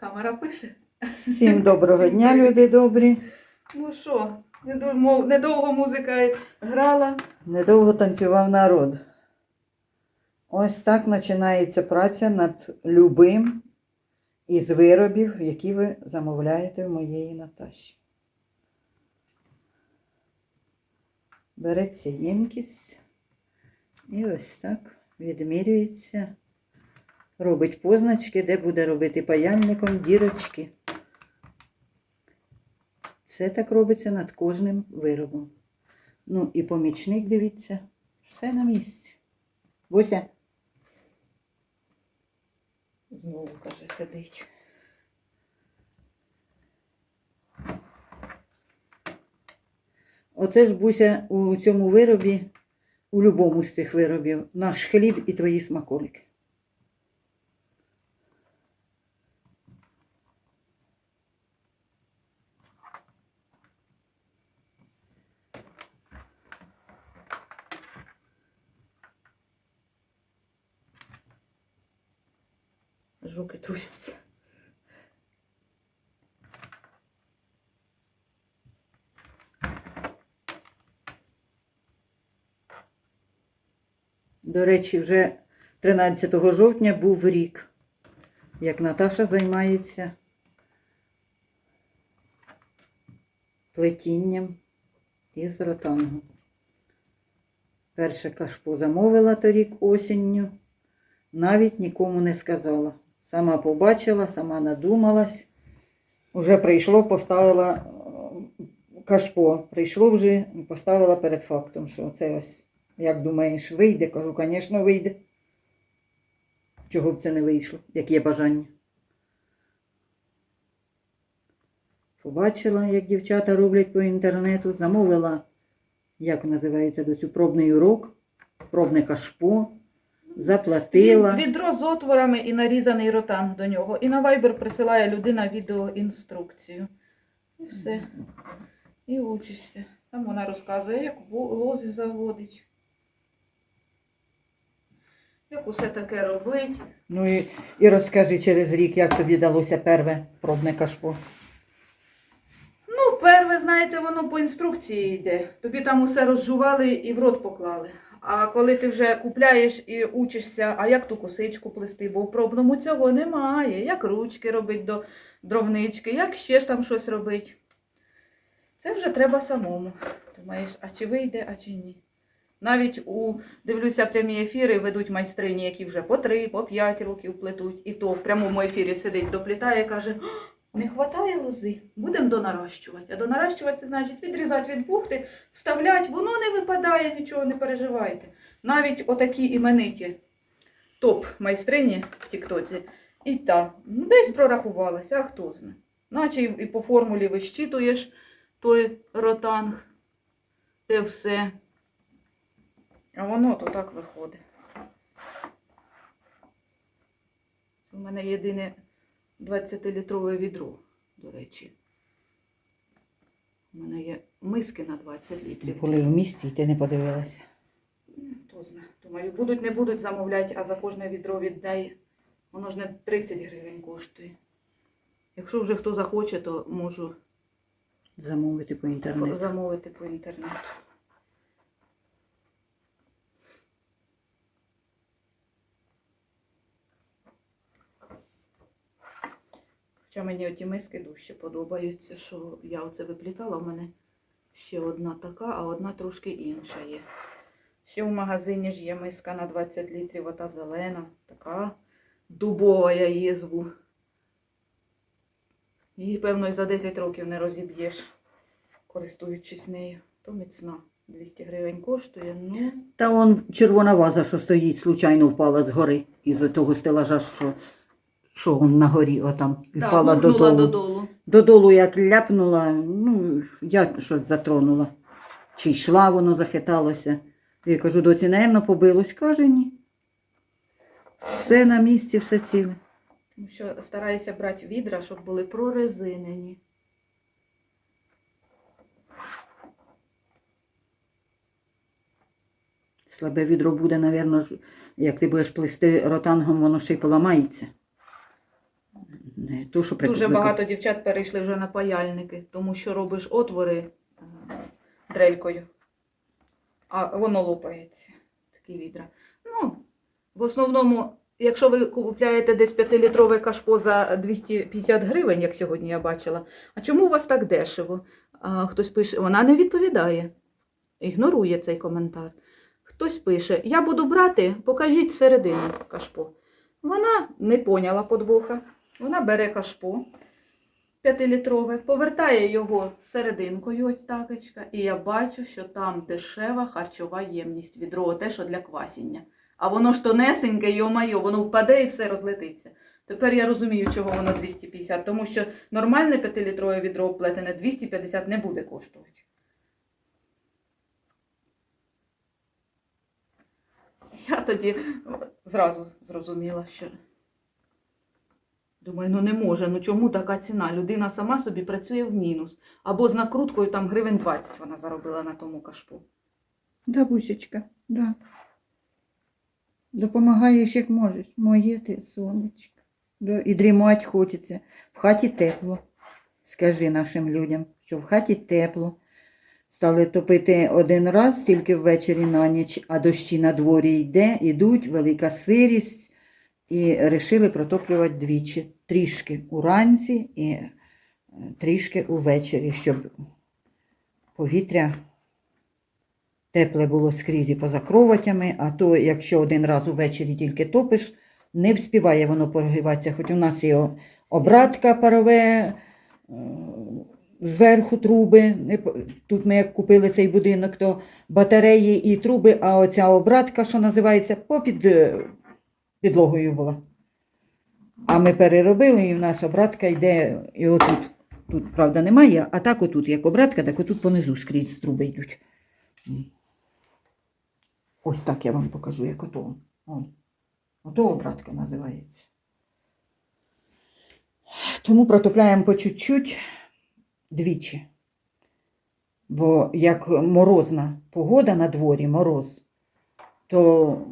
Камера пише. Всім доброго дня, люди добрі. Ну що, недовго, музика грала. Недовго танцював народ. Ось так починається праця над любим із виробів, які ви замовляєте в моєї Наташі. Береться ємкість і ось так відмірюється. Робить позначки, де буде робити паяльником дірочки. Це так робиться над кожним виробом. Ну і помічник, дивіться, все на місці. Буся. Знову, каже, сидить. Оце ж Буся у цьому виробі, у будь-якому з цих виробів, наш хліб і твої смаколики. Жуки. До речі, вже 13 жовтня був рік, як Наташа займається плетінням із ротангу. Перше кашпо замовила торік осінню, навіть нікому не сказала. Сама побачила, сама надумалась. Уже прийшло, поставила е, кашпо. Прийшло вже, поставила перед фактом, що це ось, як думаєш, вийде? Кажу, звісно, вийде. Чого б це не вийшло, як є бажання. Побачила, як дівчата роблять по інтернету, замовила, як називається до цю пробний урок, пробне кашпо, заплатила. Відро з отворами і нарізаний ротанг до нього. І на Viber присилає людина відеоінструкцію. І все. І учишся. Там вона розказує, як лози заводить. Як усе таке робить. Ну і, і розкажи через рік, як тобі далося перве пробне кашпо. Ну, перве, знаєте, воно по інструкції йде. Тобі там усе розжували і в рот поклали. А коли ти вже купляєш і учишся, а як ту косичку плести, бо в пробному цього немає. Як ручки робити до дровнички, як ще ж там щось робити. Це вже треба самому. Думаєш, а чи вийде, а чи ні. Навіть у дивлюся прямі ефіри, ведуть майстрині, які вже по 3, по 5 років плетуть. І то в прямому ефірі сидить, доплітає, каже, «А, не вистачає лози, будемо донаращувати. А донаращувати це значить відрізати від бухти, вставляти, воно не випадає, нічого не переживайте. Навіть отакі імениті топ майстрині в Тіктоці, і та ну, десь прорахувалася, а хто знає. Наче і по формулі вищитуєш той ротанг, те все. А воно то так виходить. В мене єдине 20-літрове відро, до речі. У мене є миски на 20 літрів. Були в місті, і ти не подивилася. Ну, Хто знає. Думаю, будуть, не будуть замовляти, а за кожне відро віддай. Воно ж не 30 гривень коштує. Якщо вже хто захоче, то можу Замовити по інтернету. замовити по інтернету. Хоча мені оті миски дужче подобаються, що я оце виплітала, у мене ще одна така, а одна трошки інша є. Ще в магазині ж є миска на 20 літрів, ота зелена, така дубова, я її зву. Її, певно, і за 10 років не розіб'єш, користуючись нею. То міцна. 200 гривень коштує, ну. Та он червона ваза, що стоїть, случайно впала з гори із того стелажа, що, що он на горі отам, і впала так, додолу. додолу. Додолу як ляпнула, ну, я щось затронула. Чи йшла, воно захиталося. Я кажу, доці, наємно побилось. Каже, ні. Все на місці, все ціле. Тому що стараюся брати відра, щоб були прорезинені. Слабе відро буде, напевно, як ти будеш плести ротангом, воно ще й поламається. Не то, що Дуже прикупили. багато дівчат перейшли вже на паяльники, тому що робиш отвори е, дрелькою, а воно лопається. Такі відра. Ну, в основному, якщо ви купуєте десь 5-літрове кашпо за 250 гривень, як сьогодні я бачила, а чому у вас так дешево? А, хтось пише, вона не відповідає, ігнорує цей коментар. Хтось пише, я буду брати, покажіть середину кашпо. Вона не поняла подвоха. Вона бере кашпо 5-літрове, повертає його серединкою, ось такочка, і я бачу, що там дешева харчова ємність відро, те, що для квасіння. А воно ж тонесеньке, йо-майо, воно впаде і все розлетиться. Тепер я розумію, чого воно 250, тому що нормальне 5-літрове відро плетене 250 не буде коштувати. Я тоді зразу зрозуміла, що Думаю, ну не може, ну чому така ціна? Людина сама собі працює в мінус. Або з накруткою там гривень 20 вона заробила на тому кашпу. Да, да. Допомагаєш, як можеш. Моє ти сонечко. Да. І дрімать хочеться. В хаті тепло. Скажи нашим людям, що в хаті тепло. Стали топити один раз, тільки ввечері на ніч, а дощі на дворі йде, ідуть, велика сирість. І рішили протоплювати двічі. Трішки уранці і е, трішки увечері, щоб повітря тепле було скрізь і поза кроватями, а то, якщо один раз увечері тільки топиш, не вспіває воно прогріватися. Хоч у нас є обратка парове, е, зверху труби. Тут ми як купили цей будинок, то батареї і труби, а оця обратка, що називається, попід е, підлогою була. А ми переробили, і в нас обратка йде, і отут. Тут, правда, немає, а так отут, як обратка, так отут понизу скрізь труби йдуть. Ось так я вам покажу, як ото. Ото обратка називається. Тому протопляємо по чуть-чуть двічі. Бо як морозна погода на дворі, мороз, то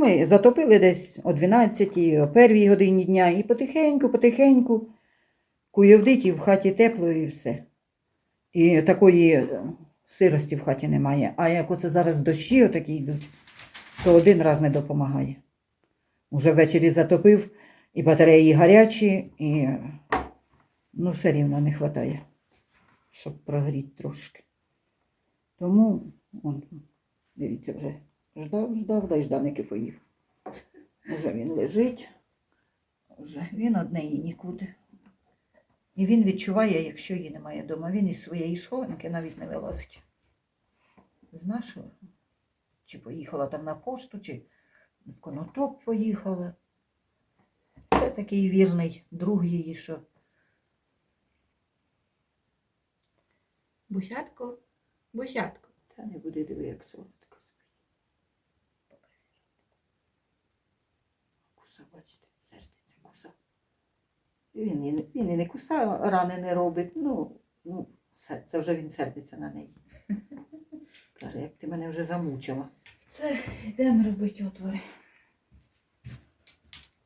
ми затопили десь о 12, о 1 годині дня і потихеньку, потихеньку куйовдить і в хаті тепло і все. І такої е, сирості в хаті немає. А як оце зараз дощі отакі йдуть, то один раз не допомагає. Уже ввечері затопив, і батареї гарячі, і ну, все рівно не вистачає, щоб прогріти трошки. Тому, он, дивіться, вже ждав, ждав, да й жданики поїв. Вже він лежить, вже він одне і нікуди. І він відчуває, якщо її немає вдома. Він із своєї схованки навіть не вилазить. З нашого. Чи поїхала там на пошту, чи в конотоп поїхала. Це такий вірний друг її, що Бусятко, бусятко. та не буде диви, як солодко собі. Куса, бачите, сердиться, куса. Він, і не- він і не куса, рани не робить. Ну, ну, це, це вже він сердиться на неї. Каже, як ти мене вже замучила. Це йдемо робити отвори.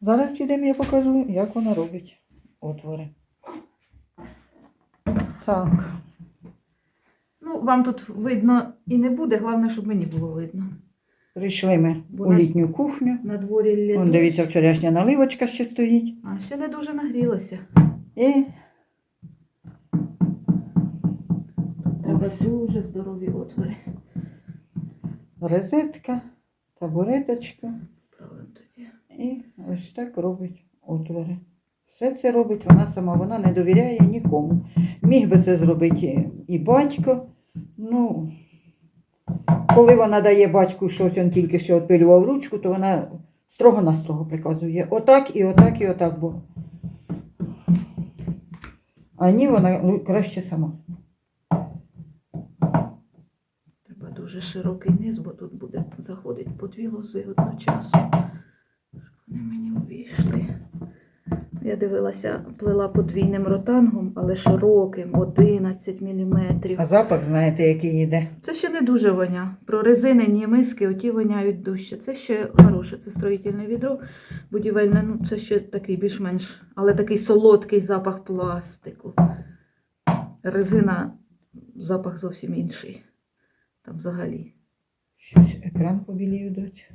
Зараз підемо, я покажу, як вона робить отвори. Так. Ну, вам тут видно і не буде, головне, щоб мені було видно. Прийшли ми Бо у на- літню кухню. На дворі Вон, дивіться, вчорашня наливочка ще стоїть. а ще не дуже нагрілося. І Треба Ось. дуже здорові отвори. розетка, табуреточка. Правильно тоді. І ось так робить отвори. Все це робить вона сама, вона не довіряє нікому. Міг би це зробити і батько. Ну, коли вона дає батьку щось, він тільки що відпилював ручку, то вона строго-настрого приказує. Отак і отак, і отак, бо. А ні, вона ну, краще сама. Треба дуже широкий низ, бо тут буде заходити по дві лози одночасно. Вони мені увійшли. Я дивилася, плела подвійним ротангом, але широким, 11 мм. А запах, знаєте, який йде. Це ще дуже воня. Прорезинені миски, оті воняють дужче. Це ще хороше, це строїтельне відро будівельне. Ну, це ще такий більш-менш, але такий солодкий запах пластику. Резина, запах зовсім інший. Там взагалі. Щось екран побілів доць.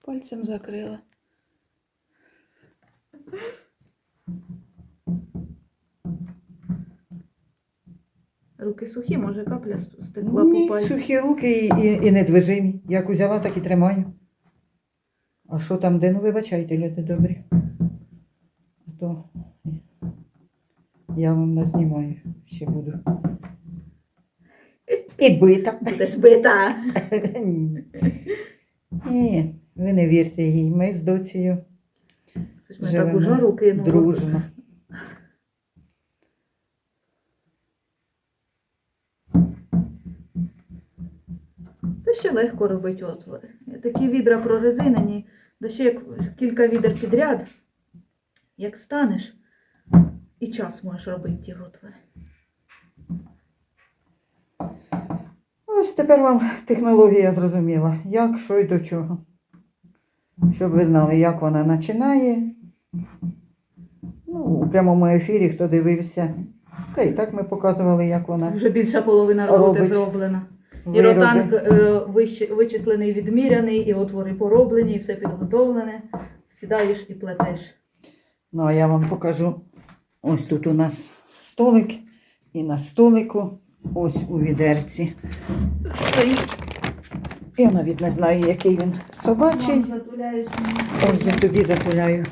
Пальцем закрила. Руки сухі, може капля стекла Ні, по пальцю. сухі руки і, і, і недвижимі. Як узяла, так і тримаю. А що там де? Ну вибачайте, люди добрі. А то я вам назнімаю, ще буду. І бита. Будеш бита. Ні, ви не вірте їй. Ми з доцією Ми Живемо таку жару кинули. дружно. Це ще легко робити отвори. Такі відра прорезинені, да ще як кілька відер підряд, як станеш, і час можеш робити ті отвори. Ось тепер вам технологія зрозуміла, як, що і до чого. Щоб ви знали, як вона починає. Ну, у прямому ефірі, хто дивився. Та і так ми показували, як вона Вже більша половина роботи Робить. зроблена. І ротанг е, вичислений, відміряний, і отвори пороблені, і все підготовлене. Сідаєш і плетеш. Ну, а я вам покажу. Ось тут у нас столик. І на столику, ось у відерці, стоїть. Я навіть не знаю, який він собачий. Затуляєш. Ой, я тобі затуляю.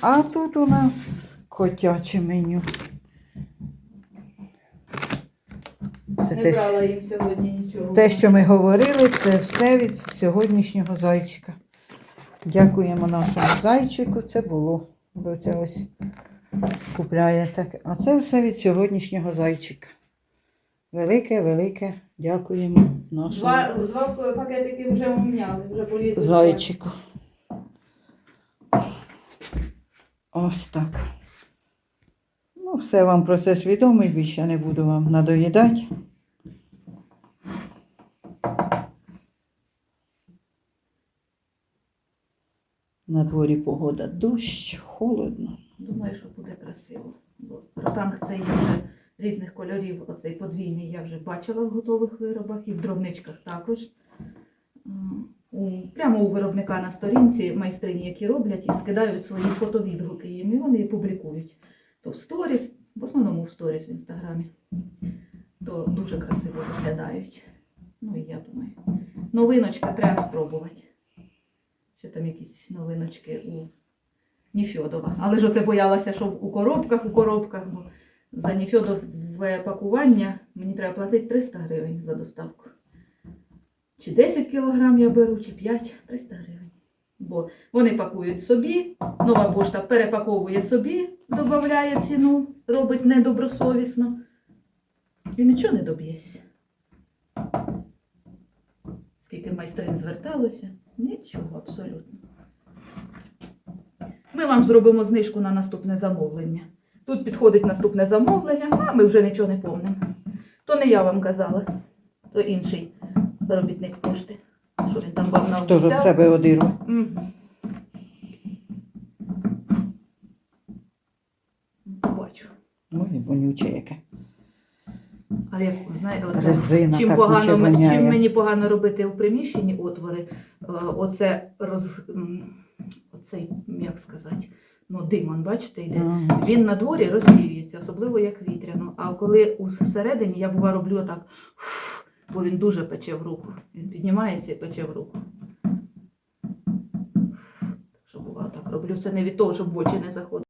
А тут у нас котяче меню. Не те, брала їм сьогодні нічого. те, що ми говорили, це все від сьогоднішнього зайчика. Дякуємо нашому зайчику. Це було. Бо це ось купляє так. А це все від сьогоднішнього зайчика. Велике, велике дякуємо нашому Два, два пакетики вже умняли, вже полізли. зайчику. Ось так. Ну, все вам процес відомий, більше не буду вам надоїдати. На дворі погода дощ, холодно. Думаю, що буде красиво. Бо ротанг цей вже різних кольорів, оцей подвійний я вже бачила в готових виробах і в дробничках також. Прямо у виробника на сторінці майстрині, які роблять і скидають свої фотовідгуки їм, і вони публікують. То в сторіс, в основному в сторіс в інстаграмі. То дуже красиво виглядають. Ну і я думаю. Новиночка треба спробувати. Там якісь новиночки у Ніфьодова. Але ж оце боялася, що у коробках, у коробках, бо за Ніфьодове пакування мені треба платити 300 гривень за доставку. Чи 10 кілограм я беру, чи 5 300 гривень. Бо вони пакують собі, нова пошта перепаковує собі, додає ціну, робить недобросовісно. І нічого не доб'єшся. Скільки майстрин зверталося, нічого абсолютно. Ми вам зробимо знижку на наступне замовлення. Тут підходить наступне замовлення, а ми вже нічого не помнимо. То не я вам казала, то інший робітник пошти. Що він там вам Хто ж від себе одирве? Мгм. Побачу. Ой, вонюче яке. А як знаєте, оце Резина чим так погано воняє. чим мені погано робити в приміщенні отвори, е, оце роз оцей, як сказати, ну димон, бачите, йде. Ага. Він на дворі розвіюється, особливо як вітряно. А коли усередині я бува роблю так, бо він дуже пече в руку. Він піднімається і пече в руку. Що бува так роблю. Це не від того, щоб в очі не заходить.